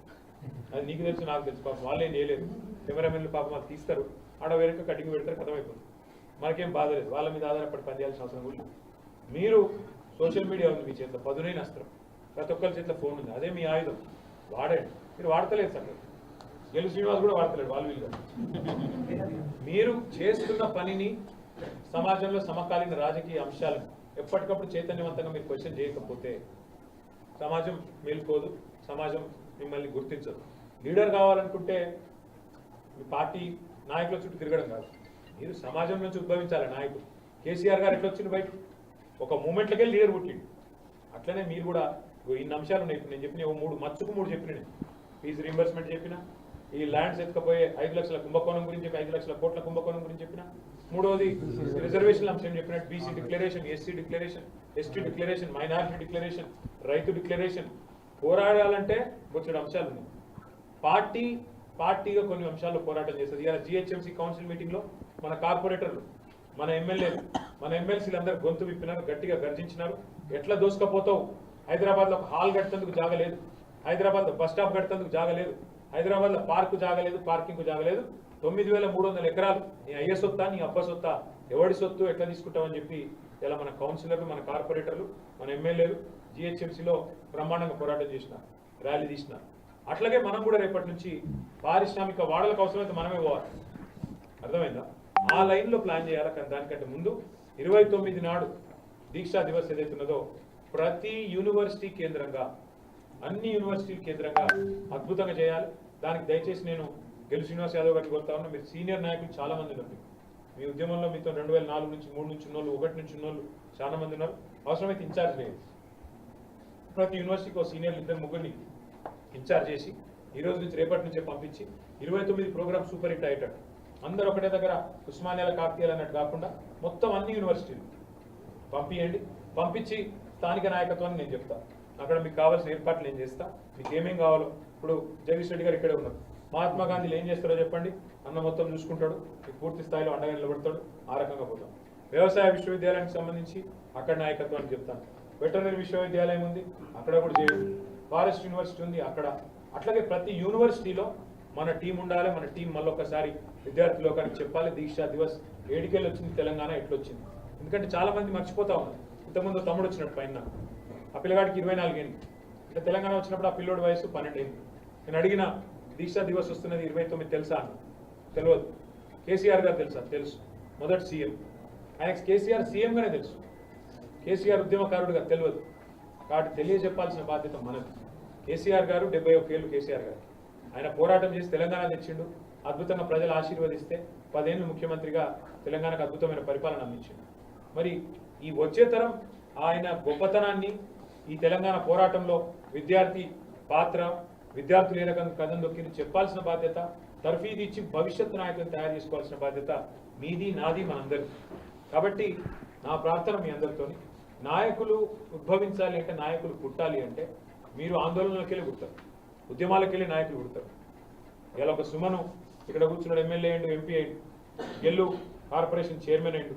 అది నీకు తెలుసు నాకు తెలుసు. పాపం వాళ్ళేం చేయలేదు కెమెరామెన్లు పాపం అది తీస్తారు. ఆడ వేరే కటింగ్ పెడతారు కథమైపోతుంది మనకేం బాధ లేదు. వాళ్ళ మీద ఆధారపడి పనిచేయాల్సిన అవసరం కూడా మీరు సోషల్ మీడియా ఉంది మీ చేతిలో. పదునైన అస్త్రం. ప్రతి ఒక్కరి చేతిలో ఫోన్ ఉంది. అదే మీ ఆయుధం. వాడండి. మీరు వాడతలేదు సార్ గెలు శ్రీనివాస్ కూడా వాడతలేడు వాళ్ళు వీళ్ళు. మీరు చేస్తున్న పనిని సమాజంలో సమకాలీన రాజకీయ అంశాలను ఎప్పటికప్పుడు చైతన్యవంతంగా మీరు క్వశ్చన్ చేయకపోతే సమాజం మేల్కోదు. సమాజం మిమ్మల్ని గుర్తించదు లీడర్ కావాలనుకుంటే మీ పార్టీ నాయకుల చుట్టూ తిరగడం కాదు. మీరు సమాజం నుంచి ఉద్భవించాలి నాయకుడు. కేసీఆర్ గారు ఎట్లా వచ్చిండు బయట ఒక మూమెంట్లకే లీడర్ పుట్టిండు. అట్లనే మీరు కూడా ఇన్ని అంశాలు ఉన్నాయి. ఇప్పుడు నేను చెప్పిన ఓ మూడు మచ్చుకు మూడు చెప్పిన నేను. ఫీజు రీంబర్స్మెంట్ చెప్పిన ఈ ల్యాండ్స్ ఎత్తుకపోయే ఐదు లక్షల కుంభకోణం గురించి చెప్పి ఐదు లక్షల కోట్ల కుంభకోణం గురించి చెప్పిన. మూడవది రిజర్వేషన్ అంశం చెప్పినట్టు BC declaration SC declaration ST declaration minority declaration రైతు డిక్లరేషన్ పోరాడాలంటే బొచ్చడు అంశాలు ఉన్నాయి. పార్టీ పార్టీగా కొన్ని అంశాల్లో పోరాటం చేస్తుంది. ఇలా జిహెచ్ఎంసీ కౌన్సిల్ మీటింగ్లో మన కార్పొరేటర్లు మన ఎమ్మెల్యేలు మన ఎమ్మెల్సీలు అందరూ గొంతు విప్పినారు గట్టిగా గర్జించినారు. ఎట్లా దోసుకపోతావు? హైదరాబాద్లో ఒక హాల్ కట్టేందుకు జాగలేదు. హైదరాబాద్లో బస్ స్టాప్ కట్టేందుకు జాగలేదు. హైదరాబాద్లో పార్కు జాగలేదు పార్కింగ్ జాగలేదు. తొమ్మిది వేల మూడు వందల ఎకరాలు నీ అయ్య సొత్తా నీ అబ్బ సొత్తా ఎవడి సొత్తు ఎట్లా తీసుకుంటామని చెప్పి ఇలా మన కౌన్సిలర్లు మన కార్పొరేటర్లు మన ఎమ్మెల్యేలు జిహెచ్ఎంసీలో బ్రహ్మాండంగా పోరాటం చేసిన ర్యాలీ తీసిన. అట్లాగే మనం కూడా రేపటి నుంచి పారిశ్రామిక వాడలకు అవసరమైతే మనమే పోవాలి. అర్థమైందా? ఆ లైన్లో ప్లాన్ చేయాలి? కానీ దానికంటే ముందు ఇరవై తొమ్మిది నాడు దీక్షా దివస్ ఏదైతున్నదో ప్రతి యూనివర్సిటీ కేంద్రంగా అన్ని యూనివర్సిటీ కేంద్రంగా అద్భుతంగా చేయాలి. దానికి దయచేసి నేను గెలు శ్రీనివాస్ యాదవ్ గారికి కోరుతా ఉన్నా మీరు సీనియర్ నాయకులు చాలా మంది ఉన్నారు. మీ ఉద్యమంలో మీతో రెండు వేల నాలుగు నుంచి మూడు నుంచి ఉన్నోళ్ళు ఒకటి నుంచి ఉన్నోళ్ళు చాలా మంది ఉన్నారు. అవసరమైతే ఇన్ఛార్జ్ లేదు ప్రతి యూనివర్సిటీకి ఒక సీనియర్ ఇద్దరు ముగ్గురిని ఇన్ఛార్జ్ చేసి ఈ రోజు నుంచి రేపటి నుంచే పంపించి ఇరవై తొమ్మిది ప్రోగ్రామ్ సూపర్ హిట్ అయ్యేటట్టు. అందరూ ఒకటే దగ్గర ఉస్మానియాల కాకతీయాలు అన్నట్టు కాకుండా మొత్తం అన్ని యూనివర్సిటీలు పంపించండి పంపించి స్థానిక నాయకత్వాన్ని నేను చెప్తాను అక్కడ మీకు కావాల్సిన ఏర్పాట్లు నేను చేస్తా. మీకు ఏమేం కావాలో ఇప్పుడు జగదీష్ రెడ్డి గారు ఇక్కడే ఉన్నారు. మహాత్మా గాంధీలు ఏం చేస్తారో చెప్పండి. అన్న మొత్తం చూసుకుంటాడు. మీకు పూర్తి స్థాయిలో అండగా నిలబడతాడు. ఆ రకంగా పోతాం. వ్యవసాయ విశ్వవిద్యాలయానికి సంబంధించి అక్కడ నాయకత్వాన్ని చెప్తాను. వెటర్నరీ విశ్వవిద్యాలయం ఉంది అక్కడ కూడా చేయండి. ఫారెస్ట్ యూనివర్సిటీ ఉంది అక్కడ. అట్లాగే ప్రతి యూనివర్సిటీలో మన టీం ఉండాలి మన టీం మళ్ళొకసారి విద్యార్థులు కానీ చెప్పాలి దీక్షా దివస్ ఏడికెళ్ళి వచ్చింది తెలంగాణ ఎట్లొచ్చింది. ఎందుకంటే చాలా మంది మర్చిపోతా ఉన్నారు. ఇంతకుముందు తమ్ముడు వచ్చినట్టు పైన. ఆ పిల్లగాడికి ఇరవై నాలుగేంది అంటే తెలంగాణ వచ్చినప్పుడు ఆ పిల్లోడి వయసు పన్నెండేంది నేను అడిగిన దీక్షా దివస్ వస్తున్నది ఇరవై తొమ్మిది తెలుసా అని. తెలియదు కేసీఆర్ గారు తెలుసా? తెలుసు. మొదటి సీఎం. ఆయనకి కేసీఆర్ సీఎంగానే తెలుసు. కేసీఆర్ ఉద్యమకారుడుగా తెలియదు. కాబట్టి తెలియజెప్పాల్సిన బాధ్యత మనది. కేసీఆర్ గారు డెబ్బై ఒక్క ఏళ్ళు కేసీఆర్ గారు. ఆయన పోరాటం చేసి తెలంగాణ తెచ్చిండు. అద్భుతంగా ప్రజలు ఆశీర్వదిస్తే పదేళ్ళు ముఖ్యమంత్రిగా తెలంగాణకు అద్భుతమైన పరిపాలన అందించిండు. మరి ఈ వచ్చే తరం ఆయన గొప్పతనాన్ని ఈ తెలంగాణ పోరాటంలో విద్యార్థి పాత్ర విద్యార్థులు ఏ రకంగా కథం దొక్కింది చెప్పాల్సిన బాధ్యత తర్ఫీదు ఇచ్చి భవిష్యత్ నాయకులను తయారు చేసుకోవాల్సిన బాధ్యత మీది నాది మనందరి కాబట్టి నా ప్రార్థన మీ అందరితోని నాయకులు ఉద్భవించాలి అంటే నాయకులు పుట్టాలి అంటే మీరు ఆందోళనలకు వెళ్ళి పుడతారు. ఉద్యమాలకు వెళ్ళి నాయకులు పుడతారు. ఇలా ఒక సుమను ఇక్కడ కూర్చున్నాడు ఎమ్మెల్యే అయ్యిండు ఎంపీ అయ్యిండు గెల్లు కార్పొరేషన్ చైర్మన్ అయ్యిండు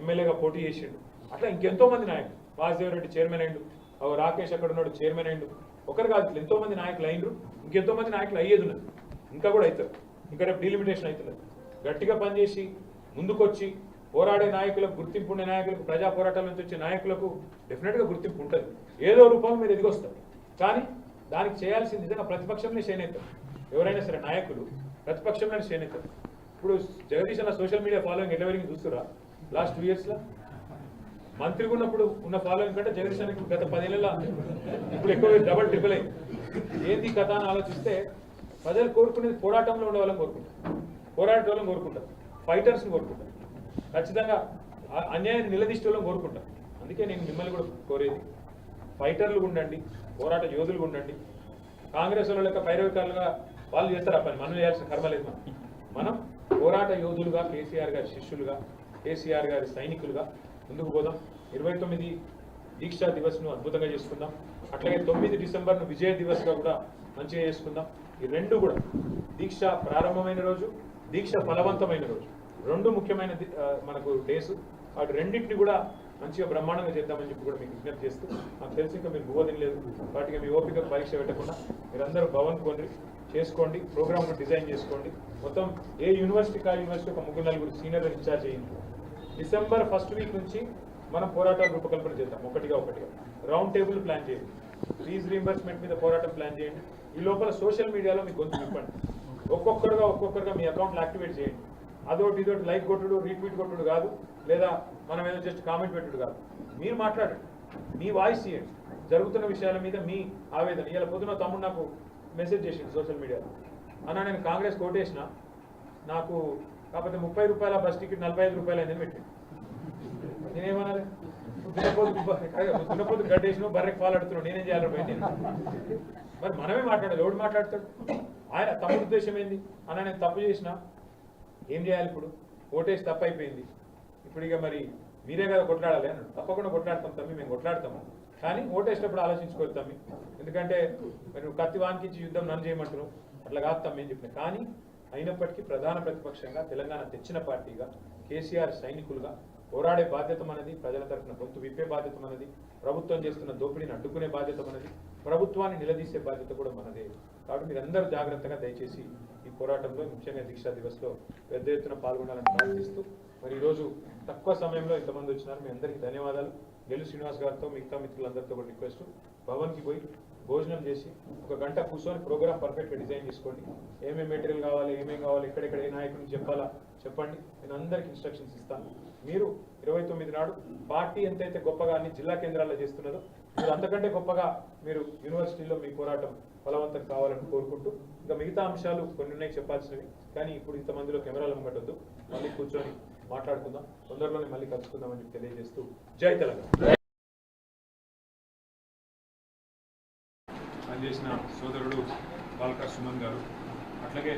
ఎమ్మెల్యేగా పోటీ చేసిండు. అట్లా ఇంకెంతో మంది నాయకులు. వాసుదేవ్ రెడ్డి చైర్మన్ అయ్యిండు అవు రాకేష్ అక్కడ ఉన్నాడు చైర్మన్ అయ్యిండు. ఒకరు కాదు ఎంతో మంది నాయకులు అయినరు ఇంకెంతో మంది నాయకులు అయ్యేది ఉన్నది. ఇంకా కూడా అవుతారు. ఇంకా రేపు డీలిమిటేషన్ అవుతున్నది గట్టిగా పనిచేసి ముందుకొచ్చి పోరాడే నాయకులకు గుర్తింపు ఉండే నాయకులకు ప్రజా పోరాటాల నుంచి వచ్చే నాయకులకు డెఫినెట్గా గుర్తింపు ఉంటుంది. ఏదో రూపంలో మీరు ఎదిగొస్తారు. కానీ దానికి చేయాల్సింది నిజంగా ప్రతిపక్షంలో చేనేతారు ఎవరైనా సరే నాయకులు ప్రతిపక్షంలోనే చేనేతారు ఇప్పుడు జగదీష్ అన్న సోషల్ మీడియా ఫాలోయింగ్ ఎట్లా చూస్తురా లాస్ట్ టూ ఇయర్స్లో మంత్రిగా ఉన్నప్పుడు ఉన్న ఫాలోయింగ్ కంటే జగదీష్ అన్నకి గత పదేళ్ళ ఇప్పుడు ఎక్కువ డబల్ ట్రిపుల్ అయింది. ఏంది కథ అని ఆలోచిస్తే ప్రజలు కోరుకునేది పోరాటంలో ఉండే వాళ్ళని కోరుకుంటారు. పోరాడే వాళ్ళని కోరుకుంటారు ఫైటర్స్ని కోరుకుంటారు. ఖచ్చితంగా అన్యాయాన్ని నిలదీసే వాళ్ళని అందుకే నేను మిమ్మల్ని కూడా కోరేది. ఫైటర్లు ఉండండి పోరాట యోధులు ఉండండి. కాంగ్రెస్ వాళ్ళ యొక్క పైరవికారులుగా వాళ్ళు చేస్తారు పని. మనం చేయాల్సిన కర్మ లేదు మనం. మనం పోరాట యోధులుగా కేసీఆర్ గారి శిష్యులుగా కేసీఆర్ గారి సైనికులుగా ముందుకు పోదాం. ఇరవై తొమ్మిది దీక్షా దివస్ను అద్భుతంగా చేసుకుందాం. అట్లాగే తొమ్మిది డిసెంబర్ను విజయ దివస్గా కూడా మంచిగా చేసుకుందాం. ఈ రెండు కూడా దీక్ష ప్రారంభమైన రోజు దీక్ష ఫలవంతమైన రోజు. రెండు ముఖ్యమైన మనకు డేస్ వాటి రెండింటిని కూడా మంచిగా బ్రహ్మాండంగా చేద్దామని చెప్పి కూడా మీకు విజ్ఞప్తి చేస్తూ నాకు తెలిసి ఇంకా మీరు బోధన వాటికి మీ ఓపిక పరీక్ష పెట్టకుండా మీరందరూ భవన్ కొని చేసుకోండి ప్రోగ్రామ్ డిజైన్ చేసుకోండి. మొత్తం ఏ యూనివర్సిటీ కా యూనివర్సిటీ ఒక ముగ్గురు నలుగురు సీనియర్ ఇన్ఛార్జ్ అయ్యింది డిసెంబర్ ఫస్ట్ వీక్ నుంచి మనం పోరాటాలు రూపకల్పన చేద్దాం ఒకటిగా ఒకటిగా. రౌండ్ టేబుల్ ప్లాన్ చేయండి. ఫీజ్ రీంబర్స్మెంట్ మీద పోరాటం ప్లాన్ చేయండి. ఈ లోపల సోషల్ మీడియాలో మీకు గొంతు విప్పండి. ఒక్కొక్కరుగా ఒక్కొక్కరుగా మీ అకౌంట్లు యాక్టివేట్ చేయండి. అదొకటి ఇదొకటి లైక్ కొట్టుడు రీట్వీట్ కొట్టుడు కాదు లేదా మనం ఏదో జస్ట్ కామెంట్ పెట్టుడు కాదు. మీరు మాట్లాడండి. మీ వాయిస్ ఇవ్వండి జరుగుతున్న విషయాల మీద మీ ఆవేదన. ఇలా పొద్దున తమ్ముడు నాకు మెసేజ్ చేసింది సోషల్ మీడియాలో. అన్న నేను కాంగ్రెస్ కోటేసిన నాకు కాకపోతే ముప్పై రూపాయల బస్ టికెట్ నలభై ఐదు రూపాయలు అయిందని పెట్టింది నేనేమనాలి? నువ్వు దున్నపోతు దున్నపోతు బర్రెకి పాలు నేనేం చేయాలి పోయి నేను మరి మనమే మాట్లాడాలి ఎవడు మాట్లాడతాడు? ఆయన తప్పు ఉద్దేశం ఏంది? అన్న నేను తప్పు చేసిన ఏం చేయాలి ఇప్పుడు? ఓటేసి తప్పు అయిపోయింది. ఇప్పుడు ఇక మరి మీరే కదా కొట్లాడాలి అన్నాడు తప్పకుండా కొట్లాడతాం తమ్మి మేము కొట్లాడతాము. కానీ ఓటేసినప్పుడు ఆలోచించుకోవాలి తమ్మి. ఎందుకంటే మరి కత్తి వానికించి యుద్ధం నన్ను చేయమంటున్నావు. అట్లా కాదు తమ్మి అని చెప్పిన. కానీ అయినప్పటికీ ప్రధాన ప్రతిపక్షంగా తెలంగాణ తెచ్చిన పార్టీగా కేసీఆర్ సైనికులుగా పోరాడే బాధ్యత మనది ప్రజల తరఫున గొంతు విప్పే బాధ్యత మనది ప్రభుత్వం చేస్తున్న దోపిడీని అడ్డుకునే బాధ్యత మనది ప్రభుత్వాన్ని నిలదీసే బాధ్యత కూడా మనదే. కాబట్టి మీరందరూ జాగ్రత్తగా దయచేసి పోరాటంలో ముఖ్యంగా దీక్షా దివస్లో పెద్ద ఎత్తున పాల్గొనాలని ప్రార్థిస్తూ మరి ఈరోజు తక్కువ సమయంలో ఇంతమంది వచ్చినారు. మీ అందరికీ ధన్యవాదాలు. గెలు శ్రీనివాస్ గారితో మిగతా మిత్రులందరితో కూడా రిక్వెస్ట్. భవన్కి పోయి భోజనం చేసి ఒక గంట కూర్చొని ప్రోగ్రామ్ పర్ఫెక్ట్గా డిజైన్ చేసుకోండి. ఏమేమి మెటీరియల్ కావాలి ఏమేమి కావాలి ఎక్కడెక్కడ ఏ నాయకుడిని చెప్పాలా చెప్పండి. నేను అందరికి ఇన్స్ట్రక్షన్స్ ఇస్తాను. మీరు ఇరవై తొమ్మిది నాడు పార్టీ ఎంతైతే గొప్పగా అన్ని జిల్లా కేంద్రాల్లో చేస్తున్నదో మీరు అంతకంటే గొప్పగా మీరు యూనివర్సిటీలో మీ పోరాటం ఫలవంతం కావాలని కోరుకుంటూ ఇంకా మిగతా అంశాలు కొన్ని ఉన్నాయి చెప్పాల్సినవి. కానీ ఇప్పుడు ఇంతమందిలో కెమెరాలు ముంగటొద్దు మళ్ళీ కూర్చొని మాట్లాడుకుందాం. తొందరలోనే మళ్ళీ కలుసుకుందామని చెప్పి తెలియజేస్తూ జై తెలంగాణ. పనిచేసిన సోదరుడు బాల్కా సుమన్ గారు అట్లాగే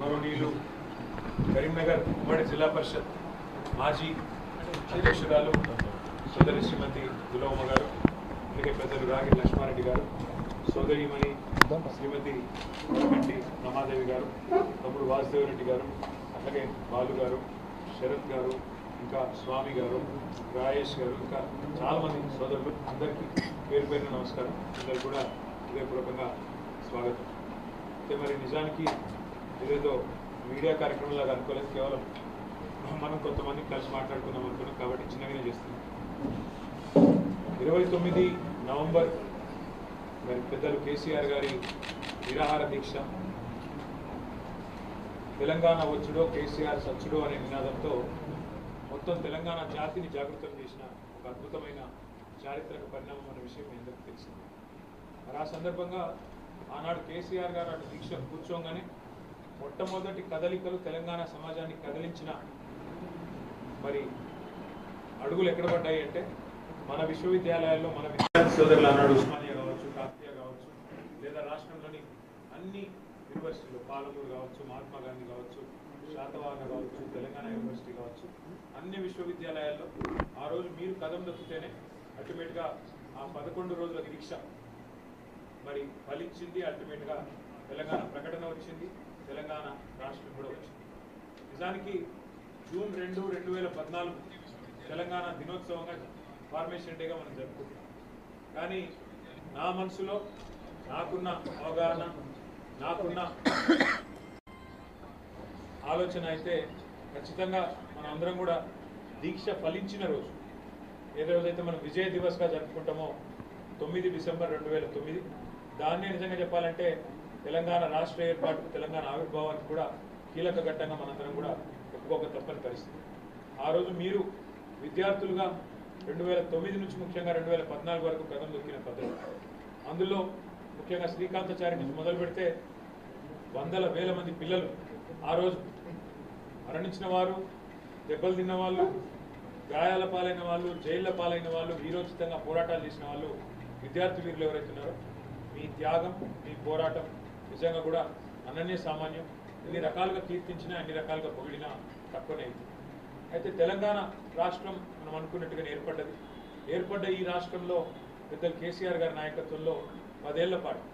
గౌరవనీయులు కరీంనగర్ ఉమ్మడి జిల్లా పరిషత్ మాజీ అధ్యక్షురాలు సోదరి శ్రీమతి దులవమ్మ గారు అలాగే పెద్దలు రాగి లక్ష్మారెడ్డి గారు సోదరిమణి శ్రీమతి గంటి రమాదేవి గారు తమ్ముడు వాసుదేవరెడ్డి గారు అట్లాగే బాలు గారు శరత్ గారు ఇంకా స్వామి గారు రాయేష్ గారు ఇంకా చాలా మంది సోదరులు అందరికీ పేరు పేరున నమస్కారం. అందరు కూడా హృదయపూర్వకంగా స్వాగతం. అయితే మరి నిజానికి ఏదేదో మీడియా కార్యక్రమంలాగా అనుకోలేదు కేవలం మనం కొంతమంది కలిసి మాట్లాడుకుందాం అనుకున్నాం కాబట్టి చిన్నగానే చేస్తున్నాం. ఇరవై తొమ్మిది నవంబర్ మరి పెద్దలు కేసీఆర్ గారి నిరాహార దీక్ష. తెలంగాణ వచ్చుడో కేసీఆర్ సచ్చుడో అనే నినాదంతో మొత్తం తెలంగాణ జాతిని జాగృతం చేసిన ఒక అద్భుతమైన చారిత్రక పరిణామం అనే విషయం మీ అందరికీ తెలిసింది. మరి ఆ సందర్భంగా ఆనాడు కేసీఆర్ గారు అటు దీక్ష కూర్చోగానే మొట్టమొదటి కదలికలు తెలంగాణ సమాజాన్ని కదిలించిన మరి అడుగులు ఎక్కడ పడ్డాయి అంటే మన విశ్వవిద్యాలయాల్లో మన విద్యార్థి సోదరులు అన్నాడు ఉస్మానియా కావచ్చు కాకతీయ కావచ్చు లేదా రాష్ట్రంలోని అన్ని యూనివర్సిటీలు పాలమూరు కావచ్చు మహాత్మా గాంధీ కావచ్చు శాతవాహన కావచ్చు తెలంగాణ యూనివర్సిటీ కావచ్చు అన్ని విశ్వవిద్యాలయాల్లో ఆ రోజు మీరు కథం దొక్కితేనే అల్టిమేట్గా ఆ పదకొండు రోజుల దీక్ష మరి ఫలించింది అల్టిమేట్గా తెలంగాణ ప్రకటన వచ్చింది తెలంగాణ రాష్ట్రం కూడా వచ్చింది. నిజానికి జూన్ రెండు రెండు వేల పద్నాలుగు తెలంగాణ దినోత్సవంగా ఫార్మేషన్ డేగా మనం జరుపుకుంటాం కానీ నా మనసులో నాకున్న అవగాహన నాకున్న ఆలోచన అయితే ఖచ్చితంగా మనం అందరం కూడా దీక్ష ఫలించిన రోజు. ఏ రోజైతే మనం విజయ దివస్గా జరుపుకుంటామో తొమ్మిది డిసెంబర్ రెండు వేల తొమ్మిది దాన్నే నిజంగా చెప్పాలంటే తెలంగాణ రాష్ట్ర ఏర్పాటు తెలంగాణ ఆవిర్భావానికి కూడా కీలక ఘట్టంగా మనందరం కూడా ఒప్పుకోక తప్పని పరిస్థితి. ఆ రోజు మీరు విద్యార్థులుగా రెండు వేల తొమ్మిది నుంచి ముఖ్యంగా రెండు వేల పద్నాలుగు వరకు కథం దొక్కిన పద్ధతి. అందులో ముఖ్యంగా శ్రీకాంతాచారి నుంచి మొదలు పెడితే వందల వేల మంది పిల్లలు ఆ రోజు మరణించిన వారు దెబ్బలు తిన్న వాళ్ళు గాయాల పాలైన వాళ్ళు జైళ్ళ పాలైన వాళ్ళు వీరోచితంగా పోరాటాలు చేసిన వాళ్ళు విద్యార్థి వీరులు ఎవరైతే ఉన్నారో మీ త్యాగం మీ పోరాటం నిజంగా కూడా అనన్య సామాన్యం. ఎన్ని రకాలుగా కీర్తించినా అన్ని రకాలుగా పొగిడినా తక్కువనే అయింది అయితే తెలంగాణ రాష్ట్రం మనం అనుకున్నట్టుగానే ఏర్పడ్డది. ఏర్పడ్డ ఈ రాష్ట్రంలో పెద్దలు కేసీఆర్ గారి నాయకత్వంలో పదేళ్ళ పాటు.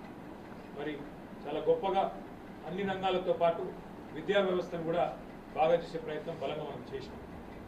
మరి చాలా గొప్పగా అన్ని రంగాలతో పాటు విద్యా వ్యవస్థను కూడా బాగా చేసే ప్రయత్నం బలంగా మనం చేసినాం.